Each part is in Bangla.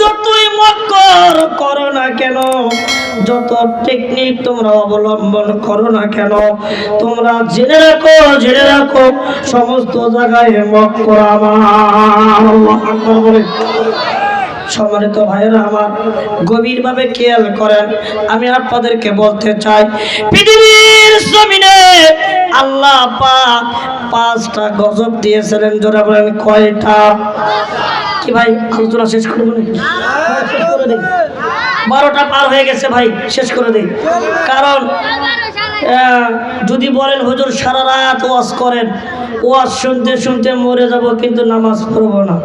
যতই মক্কর করো না কেন, যত টেকনিক তোমরা অবলম্বন করো না কেন, তোমরা জেনে রাখো জেনে রাখো, সমস্ত জায়গায় মক্কর আমার। বলে সম্মানিত ভাইয়েরা আমার, গভীরভাবে খেয়াল করেন, আমি আপনাদেরকে বলতে চাই, পৃথিবীর জমিনে আল্লাহ পাক পাঁচটা গজব দিয়েছিলেন, জোরে বলেন, কয়টা? কি ভাই, আলোচনা শেষ করব করে। বারোটা পার হয়ে গেছে ভাই, শেষ করে দিই। কারণ যদি বলেন হুজুর সারা রাত ওয়াজ করেন, ওয়াজ শুনতে শুনতে মরে যাব, কিন্তু নামাজ পড়ব না।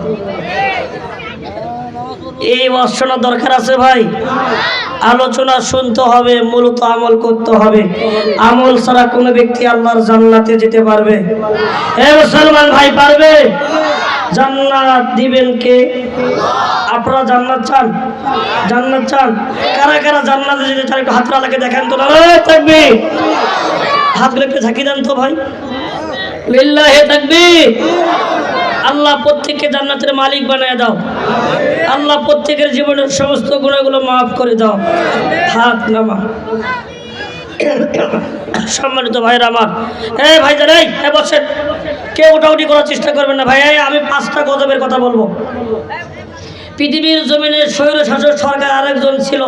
এই ওয়াজ শোনার দরকার আছে ভাই। আলোচনা শুনতে হবে, মূলত আমল করতে হবে। আমল ছাড়া কোনো ব্যক্তি আল্লাহর জান্নাতে যেতে পারবে। হে মুসলমান ভাই, পারবে? জান্নাত দিবেন কে? আপনারা জান্নাত চান? জান্নাত চান? কারা কারা জান্নাতে যেতে চান? একটু হাতরা লাগে দেখেন তো। না থাকবে হাতগুলো একটু ঝাঁকি দেন তো ভাই। লিল্লাহে থাকবে আল্লাহ প্রত্যেককে জান্নাতের মালিক বানিয়ে দাও। আল্লাহ প্রত্যেকের জীবনের সমস্ত গুণাগুলো মাফ করে দাও। হাত নামা। সম্মানিত ভাইরা আমার। হ্যাঁ ভাই জান এই এই বসেন। কেউ ওটাউটি করার চেষ্টা করবেন না ভাই। আমি পাঁচটা গজবের কথা বলব। পৃথিবীর জমিনে স্বৈর শাসক সরকার আরেকজন ছিল,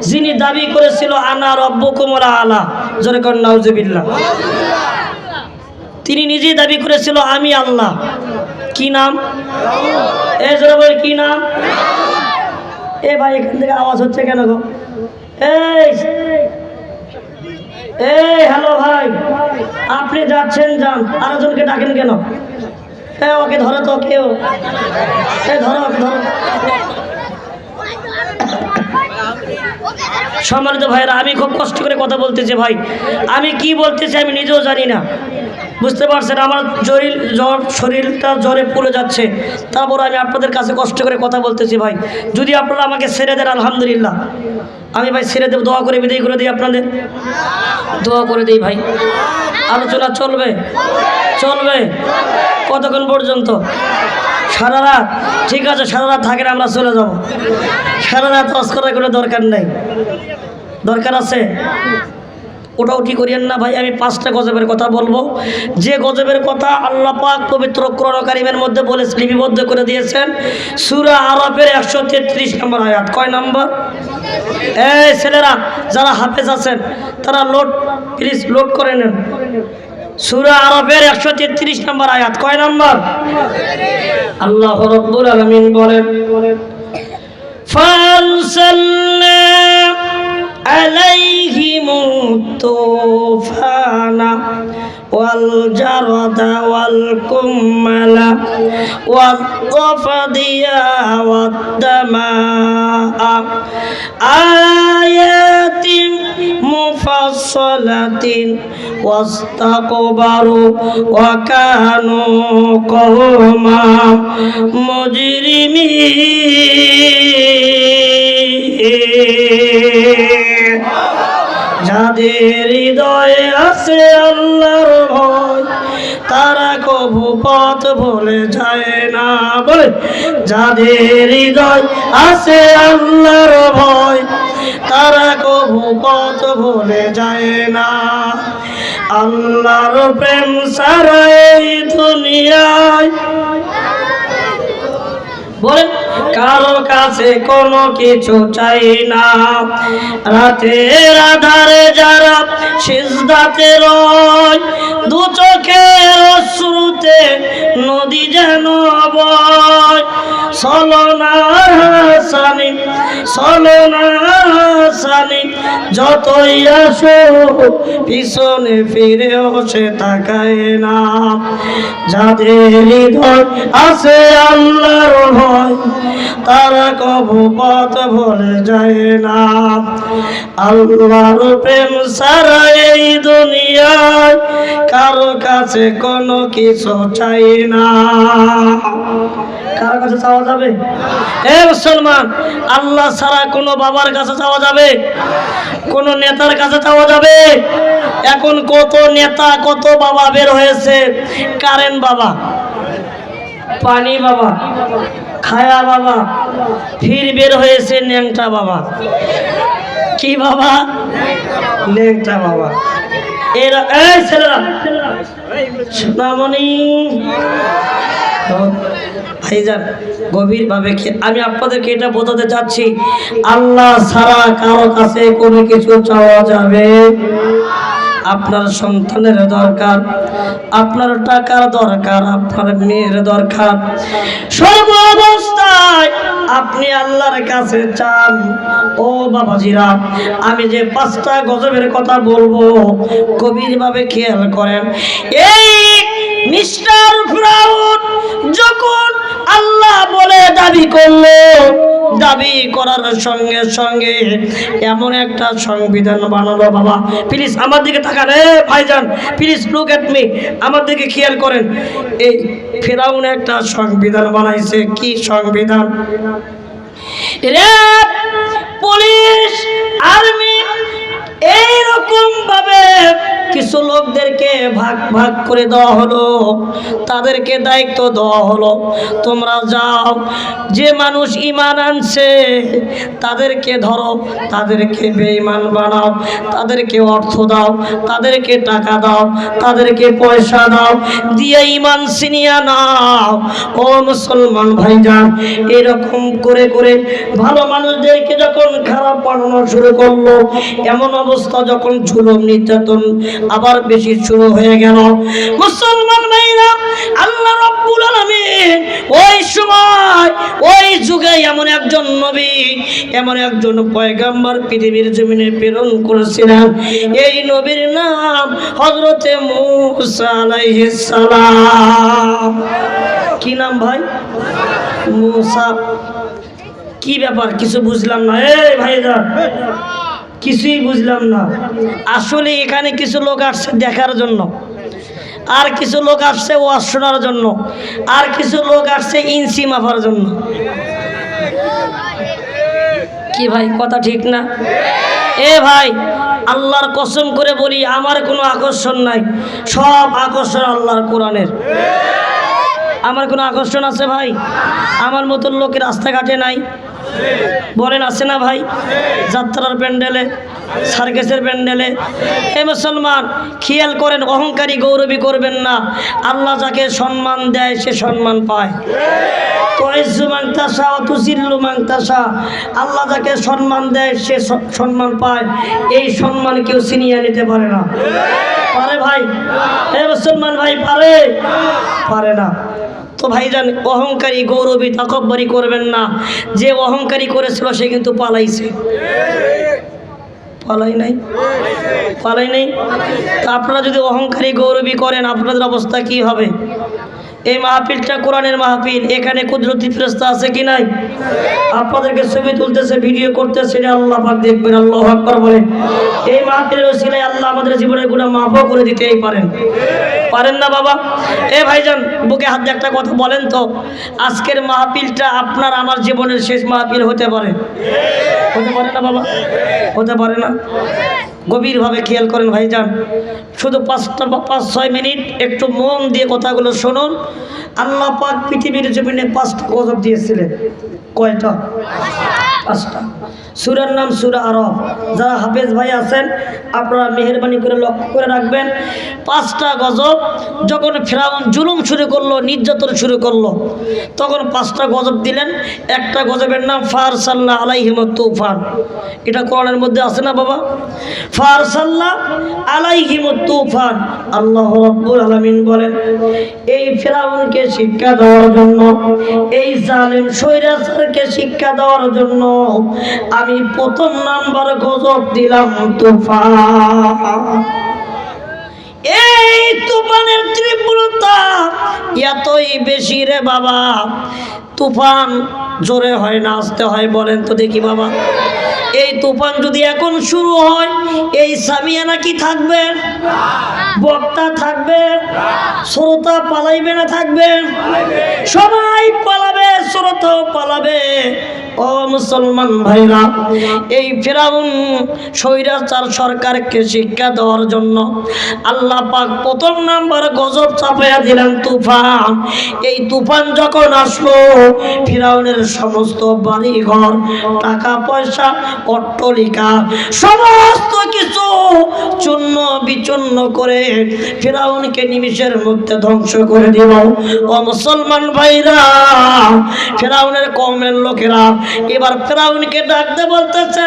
যিনি দাবি করেছিল, আনা রব্য কুমরা আলা। জোরে কর নাউজুবিল্লাহ। তিনি নিজেই দাবি করেছিল, আমি আল্লাহ। কি নাম? এ, জোরে বলে কি নাম? এ ভাই, এখান থেকে আওয়াজ হচ্ছে কেন গো? এই এই হ্যালো ভাই। আপনি যাচ্ছেন, যান। আরেকজনকে ডাকেন কেন? এ, ওকে ধরো তো কেউ ধরো সম্মানিত ভাইরা আমি খুব কষ্ট করে কথা বলতেছি ভাই। আমি কি বলতেছি আমি নিজেও জানি না। বুঝতে পারছেন, আমার শরীর জ্বর, শরীরটা জ্বরে পুড়ে যাচ্ছে। তারপর আমি আপনাদের কাছে কষ্ট করে কথা বলতেছি ভাই। যদি আপনারা আমাকে ছেড়ে দেন, আলহামদুলিল্লাহ। আমি ভাই ছেড়ে দেব, দোয়া করে বিদায় করে দিই আপনাদের। দোয়া করে দিই ভাই। আলোচনা চলবে চলবে কতক্ষণ পর্যন্ত? সারা রাত, ঠিক আছে, সারা রাত থাকেন, আমরা চলে যাব। সারা রাত ওয়াজ করার কোনো দরকার নেই। দরকার আছে? ওটা উঠি করিয়েন না ভাই, আমি পাঁচটা গজবের কথা বলব। যে গজবের কথা আল্লাহ পাক পবিত্র কোরআন কারিমের মধ্যে বলে লিপিবদ্ধ করে দিয়েছেন, সুরা আরবের একশো তেত্রিশ নম্বর আয়াত। কয় নম্বর? এই ছেলেরা যারা হাফেজ আছেন তারা লোড প্লিজ লোড করে নেন সুরা আরবের একশো তেত্রিশ নম্বর আয়াত কয় নম্বর আল্লাহ রব্বুল আলমিন বলেন فأرسلنا عليهم الطوفان والجرد والكمل والضفدع والدماء آيات مفصلة واستكبروا وكانوا قوما مجرمين যাদের হৃদয়ে আছে আল্লাহর ভয়, তারা কবু পথ ভুলে যায় না। বলে, যাদের হৃদয় আছে আল্লাহর ভয়, তারা কবু পথ ভুলে যায় না। আল্লাহর প্রেম সারা এই দুনিয়ায়। বলেন কারও কাছে কোনো কিছু চাই না। রাতের আধারে যারা সিজদাতে রয় দু চোখের অশ্রুতে নদী যেন বয়। সলনা হাসানি যতই আসো পিছনে ফিরেও সে তাকায় না। যাদের হৃদয় আছে আল্লাহর ভয় তারা কবু পথ ভুলে যায় না। আল্লাহর প্রেম সারা এই দুনিয়ায় কারও কাছে কোনো কিছু চাই না। কারও কাছে চাওয়া যাবে? আল্লাহ ছাড়া কোনো বাবার কাছে চাওয়া যাবে? কোনো নেতার কাছে চাওয়া যাবে? এখন কত নেতা, কত বাবা বের হয়েছে? কারেন বাবা পানি বাবা, খায়া বাবা, ফির বের হয়েছে ন্যাংটা বাবা। কি বাবা? ন্যাংটা বাবা। এরা, এই গভীরভাবে আমি আপনাদেরকে এটা বোঝাতে চাচ্ছি, আল্লাহ ছাড়া কারও কাছে কোনো কিছু চাওয়া যাবে আপনার সন্তানের দরকার, আপনার টাকার দরকার, আপনার মেয়ের দরকার। সর্ব অবস্থায় আপনি আল্লাহর কাছে চান, ও বাবাজিরা, আমি যে পাঁচটা গজবের কথা বলব, গভীরভাবে খেয়াল করেন। এই মিস্টার ফ্রাউন যখন আল্লাহ বলে দাবি করল। দাবি করার সঙ্গে সঙ্গে এমন একটা সংবিধান বানালো, বাবা। প্লিজ আমার দিকে তাকান। এ ভাইজান প্লিজ লুক এট মি আমার দিকে খেয়াল করেন। এই ফেরাউন একটা সংবিধান বানাইছে। কি সংবিধান? পুলিশ, আর্মি এইরকম ভাবে কিছু লোকদেরকে ভাগ ভাগ করে দেওয়া হলো, তাদেরকে দায়িত্ব দেওয়া হলো। তোমরা যাও, যে মানুষ ইমান আনছে, তাদেরকে ধরো, তাদেরকে বেঈমান বানাও, তাদেরকে অর্থ দাও, তাদেরকে টাকা দাও, তাদেরকে পয়সা দাও, দিয়ে ইমান সিনিয়া নাও। ও মুসলমান ভাইজান, এরকম করে করে ভালো মানুষদেরকে যখন খারাপ বানানো শুরু করল, এমন অবস্থা যখন জুলুম নির্যাতন আবার বেশি শুরু হয়ে গেল। মুসলমান ভাইরা, আল্লাহ রব্বুল আলামিন ওই সময়, ওই যুগে এমন একজন নবী, এমন একজন পয়গাম্বর পৃথিবীর জমিনে প্রেরণ করেছিলেন। এই নবীর নাম হজরতে মুসা আলাইহিস সালাম। কি নাম ভাই? মুসা। কি ব্যাপার? কিছু বুঝলাম না। এই ভাইরা কিছুই বুঝলাম না। আসলে এখানে কিছু লোক আসছে দেখার জন্য। আর কিছু লোক আসছে ওয়াজ শোনার জন্য। আর কিছু লোক আসছে ইঞ্চি মাপার জন্য। কি ভাই, কথা ঠিক না? এ ভাই, আল্লাহর কসম করে বলি, আমার কোনো আকর্ষণ নাই। সব আকর্ষণ আল্লাহর কোরআনের। আমার কোনো আকর্ষণ আছে ভাই? আমার মতন লোকের রাস্তাঘাটে নাই। বলেন, আছে না ভাই? যাত্রার প্যান্ডেলে, সার্কেসের প্যান্ডেলে। এ মুসলমান, খেয়াল করেন, অহংকারী গৌরবী করবেন না। আল্লাহ যাকে সম্মান দেয়, সে সম্মান পায়। আল্লাহ যাকে সম্মান দেয় সে সম্মান পায়। এই সম্মান কেউ ছিনিয়ে নিতে পারে না। পারে ভাই? এ মুসলমান ভাই, পারে? পারে না। ভাইজান, অহংকারী গৌরবী তাকব্বরি করবেন না। যে অহংকারী করেছিল, সে কিন্তু পালাইছে। পালাই নাই? পালাই নাই? তা আপনারা যদি অহংকারী গৌরবী করেন, আপনাদের অবস্থা কি হবে? এই মাহফিলটা কোরআনের মাহফিল। এখানে কুদরতি ফেরস্তা আছে কি নাই? আপনাদেরকে ছবি তুলতেছে, ভিডিও করতেছে আল্লাহ পাক দেখবেন, আল্লাহ আকবার বলে। এই মাহফিলের ওসিলায় আল্লাহ আমাদের জীবনের গুণা মাফও করে দিতেই পারেন। পারেন না বাবা? এ ভাইজান, বুকে হাত একটা কথা বলেন তো। আজকের মাহফিলটা আপনার, আমার জীবনের শেষ মাহফিল হতে পারে। হতে পারে না বাবা? হতে পারে না? গভীরভাবে খেয়াল করেন ভাই যান শুধু পাঁচটা বা পাঁচ, ছয় মিনিট একটু মন দিয়ে কথাগুলো শুনুন। আল্লাহ পাক পৃথিবীর জমিনে পাঁচটা গজব দিয়েছিলেন। কয়টা? পাঁচটা। সুরার নাম সুরা আরব যারা হাফেজ ভাই আছেন, আপনারা মেহরবানি করে লক্ষ্য করে রাখবেন, পাঁচটা গজব যখন ফেরাউন জুলুম শুরু করল, নির্যাতন শুরু করল, তখন পাঁচটা গজব দিলেন। একটা গজবের নাম ফার সাল্লাহ আলাইহিম তুফান। এটা কোরআনের মধ্যে আছে না বাবা? ফার সাল্লাহ আলাইহিম তুফান। আল্লাহ রব্বুল আলামিন বলেন, এই ফেরাউনকে শিক্ষা দেওয়ার জন্য, এই জালেম সৈরাচারকে শিক্ষা দেওয়ার জন্য আমি প্রথম নাম্বার গজব দিলাম তুফান। এই তুফানের তীব্রতা এতই বেশি রে বাবা। তুফান জোরে হয় না, আসতে হয়, বলেন তো দেখি বাবা। এই তুফান যদি এখন শুরু হয়, এই সামিয়ানা কি থাকবে? বক্তা থাকবে? শ্রোতা পালাইবে না থাকবে? সবাই পালাবে, শ্রোতাও পালাবে। ও মুসলমান ভাইরা, এই ফেরাউন স্বৈরাচার সরকারকে শিক্ষা দেওয়ার জন্য আল্লাহ পাক প্রথম নাম্বার গজব চাপাইয়া দিলেন তুফান। এই তুফান যখন আসলো, ফিরাউনের সমস্ত বাড়ি ঘর টাকা পয়সা, অট্টলিকা, সমস্ত কিছু চূর্ণ বিচূর্ণ করে ফিরাউনকে নিমিষের মধ্যে ধ্বংস করে দিল। ও মুসলমান ভাইরা, ফেরাউনের কমের লোকেরা এবার ফেরাউনকে ডাকতে বলতেছে,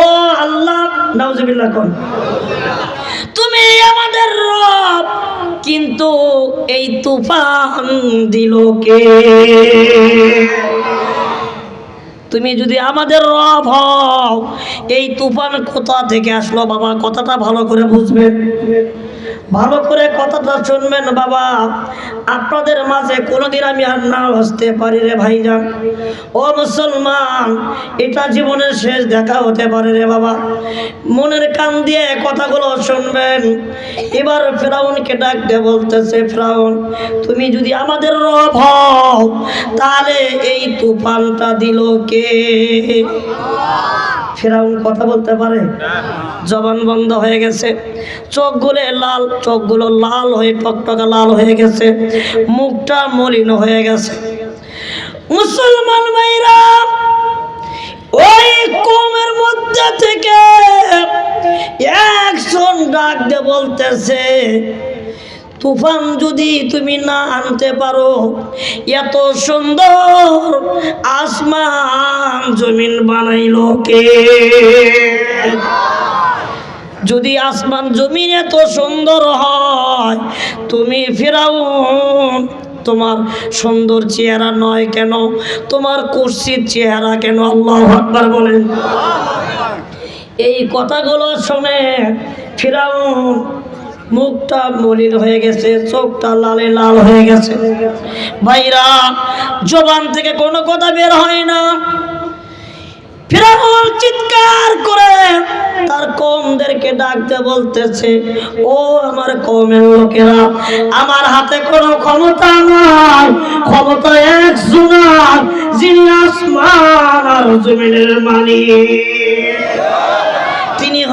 ও আল্লাহ, নাউজুবিল্লাহ কোন। তুমি আমাদের রব, কিন্তু এই তুফান দিল কে? তুমি যদি আমাদের রব হও, এই তুফান কোথা থেকে আসলো বাবা? কথাটা ভালো করে বুঝবেন ভালো করে কথাটা শুনবেন বাবা। আপনাদের মাঝে কোনোদিন আমি আর না আসতে পারি রে ভাইজান। ও মুসলমান, এটা জীবনের শেষ দেখা হতে পারে রে বাবা। মনের কান দিয়ে কথাগুলো শুনবেন। এবার ফেরাউনকে ডাক দিয়ে বলতেছে, ফেরাউন, তুমি যদি আমাদের রব হও, তাহলে এই তুফানটা দিল কে? ফেরাউন কথা বলতে পারে? জবান বন্ধ হয়ে গেছে। চোখগুলো লাল চোখগুলো লাল হয়ে টকটকা লাল হয়ে গেছে। মুখটা মলিন হয়ে গেছে। মুসলমান ভাইরা ওই কমের মধ্যে থেকে একজন ডাক দিয়ে বলতেছে তুফান যদি তুমি না আনতে পারো, এত সুন্দর আসমান জমিন বানাইল কে? যদি আসমান জমিন এত সুন্দর হয়, তুমি ফেরাউন, তোমার সুন্দর চেহারা নয় কেন? তোমার কুর্সির চেহারা কেন? আল্লাহ আকবার বলেন। এই কথাগুলো শুনে ফিরাউন মুখটা মলিন হয়ে গেছে, চোখটা লালে লাল হয়ে গেছে। ভাইরা, জবান থেকে কোনো কথা বের হয় না। চিৎকার করে তার কমদেরকে ডাকতে বলতেছে, ও আমার কমের লোকেরা, আমার হাতে কোনো ক্ষমতা নাই, ক্ষমতা এক জোনার যিনি আসমান আর জমিনের মালিক।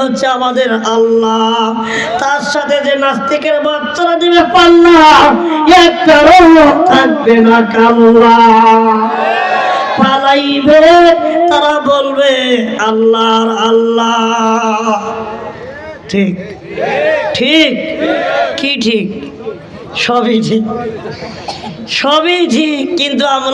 হচ্ছে আমাদের আল্লাহ। তার সাথে যে নাস্তিকের বাচ্চারা দিবে পাল্লা, একটা থাকবে না কাল্লা পালাইবে, তারা বলবে, আল্লাহর আল্লাহ। ঠিক? ঠিক? কি ঠিক? সবই ঠিক। সবই ঠিক, কিন্তু আমরা